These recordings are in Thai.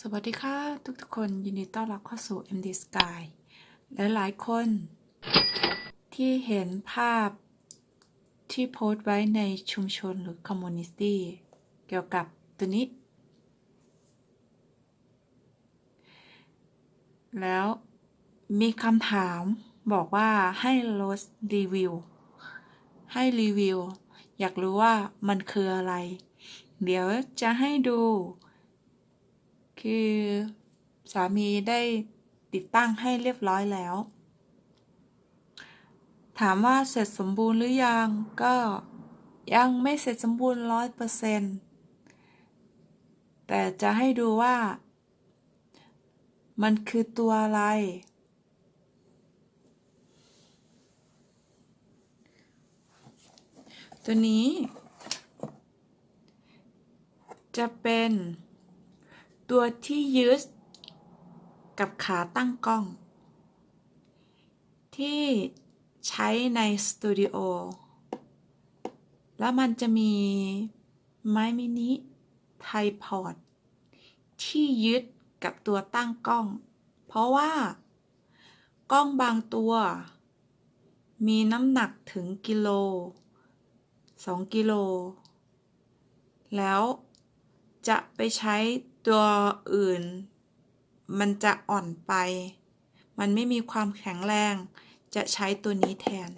สวัสดีค่ะ ทุกๆคนยินดีต้อนรับเข้าสู่ MD Sky และหลายคน ที่เห็นภาพที่โพสต์ไว้ในชุมชนหรือ Community เกี่ยวกับตัวนี้ แล้วมีคำถามบอกว่าให้โรสรีวิว ให้รีวิว อยากรู้ว่ามันคืออะไร เดี๋ยวจะให้ดู คือสามีได้ติดตั้งให้เรียบร้อยแล้ว ถามว่าเสร็จสมบูรณ์หรือยัง ก็ยังไม่เสร็จสมบูรณ์ร้อยเปอร์เซนต์แต่จะให้ดูว่า มันคือตัวอะไร ตัวนี้ จะเป็นตัวที่ยึดกับขาตั้งกล้อง ที่ใช้ในสตูดิโอ แล้วมันจะมีไม้มินิไทพอดที่ยึดกับตัวตั้งกล้อง เพราะว่า กล้องบางตัว มีน้ำหนักถึงกิโล 2 กิโล แล้ว จะไปใช้ตัวอื่น มันจะอ่อนไป มันไม่มีความแข็งแรง จะใช้ตัวนี้แทน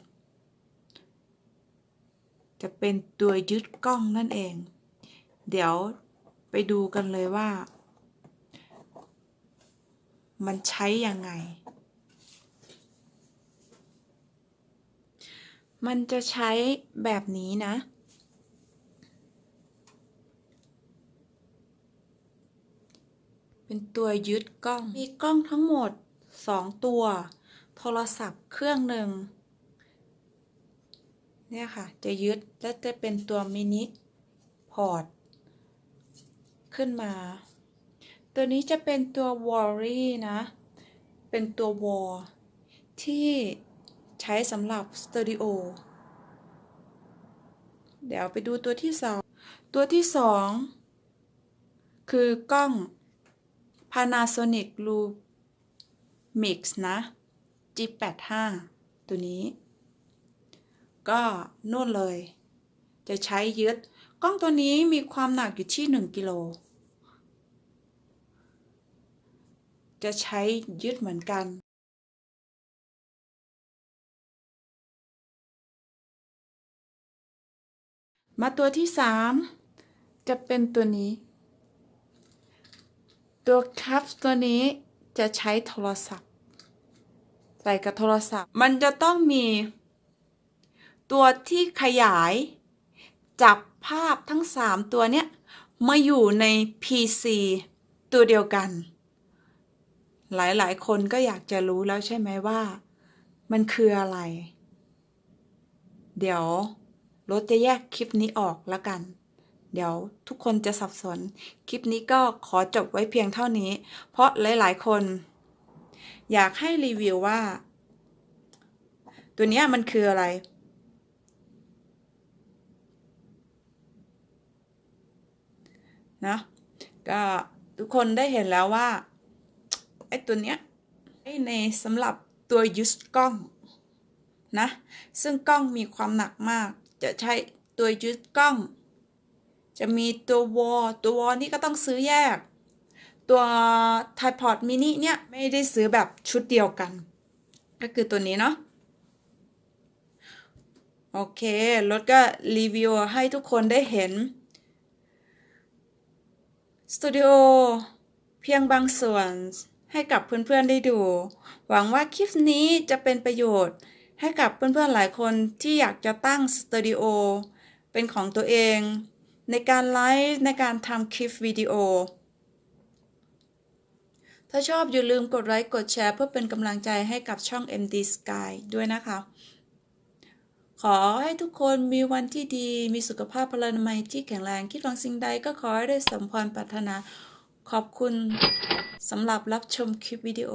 จะเป็นตัวยึดกล้องนั่นเอง เดี๋ยวไปดูกันเลยว่า มันใช้ยังไง มันจะใช้แบบนี้นะ เป็นตัวยึดกล้อง มีกล้องทั้งหมด 2 ตัว โทรศัพท์เครื่องหนึ่งเนี่ยค่ะ จะยึดและจะเป็นตัวมินิพอร์ตขึ้นมา ตัวนี้จะเป็นตัววอลลี่นะ เป็นตัววอลที่ใช้สำหรับสตูดิโอ เดี๋ยวไปดูตัวที่สอง ตัวที่สองคือกล้อง Panasonic Lumix นะ G85 ตัวนี้ ก็นู่นเลย จะใช้ยึด กล้องตัวนี้มีความหนักอยู่ที่ 1 กิโล จะใช้ยึดเหมือนกันมาตัวที่ 3 จะเป็นตัวนี้ ตัวคัพตัวนี้จะใช้โทรศัพท์ ใส่กับโทรศัพท์ มันจะต้องมี ตัวที่ขยาย จับภาพทั้ง 3 ตัวเนี้ย มาอยู่ใน PC ตัวเดียวกัน หลายๆ คนก็อยากจะรู้แล้วใช่ไหมว่า มันคืออะไร เดี๋ยวรถจะแยกคลิปนี้ออกแล้วกัน เดี๋ยวทุกคนจะสับสน คลิปนี้ก็ขอจบไว้เพียงเท่านี้ เพราะหลาย ๆ คน อยากให้รีวิวว่า ตัวนี้มันคืออะไร นะ ก็ทุกคนได้เห็นแล้วว่า ไอ้ตัวเนี้ยในสำหรับตัวยึดกล้องนะ ซึ่งกล้องมีความหนักมาก จะใช้ตัวยึดกล้อง จะมีตัววอลตัววอลนี่ก็ต้องซื้อแยก ตัว tripod mini เนี่ยไม่ได้ซื้อแบบชุดเดียวกัน ก็คือตัวนี้เนาะโอเค รถก็รีวิวให้ทุกคนได้เห็น สตูดิโอเพียงบางส่วนให้กับเพื่อนๆได้ดู หวังว่าคลิปนี้จะเป็นประโยชน์ ให้กับเพื่อนๆหลายคนที่อยากจะตั้งสตูดิโอเป็นของตัวเอง ในการไลฟ์ในการทำคลิปวิดีโอ ถ้าชอบอย่าลืมกดไลค์กดแชร์เพื่อเป็นกำลังใจให้กับช่อง MD Sky ด้วยนะคะ ขอให้ทุกคนมีวันที่ดี มีสุขภาพพลานามัยที่แข็งแรง คิดหวังสิ่งใดก็ขอให้ได้สมพรปรารถนา ขอบคุณสำหรับรับชมคลิปวิดีโอ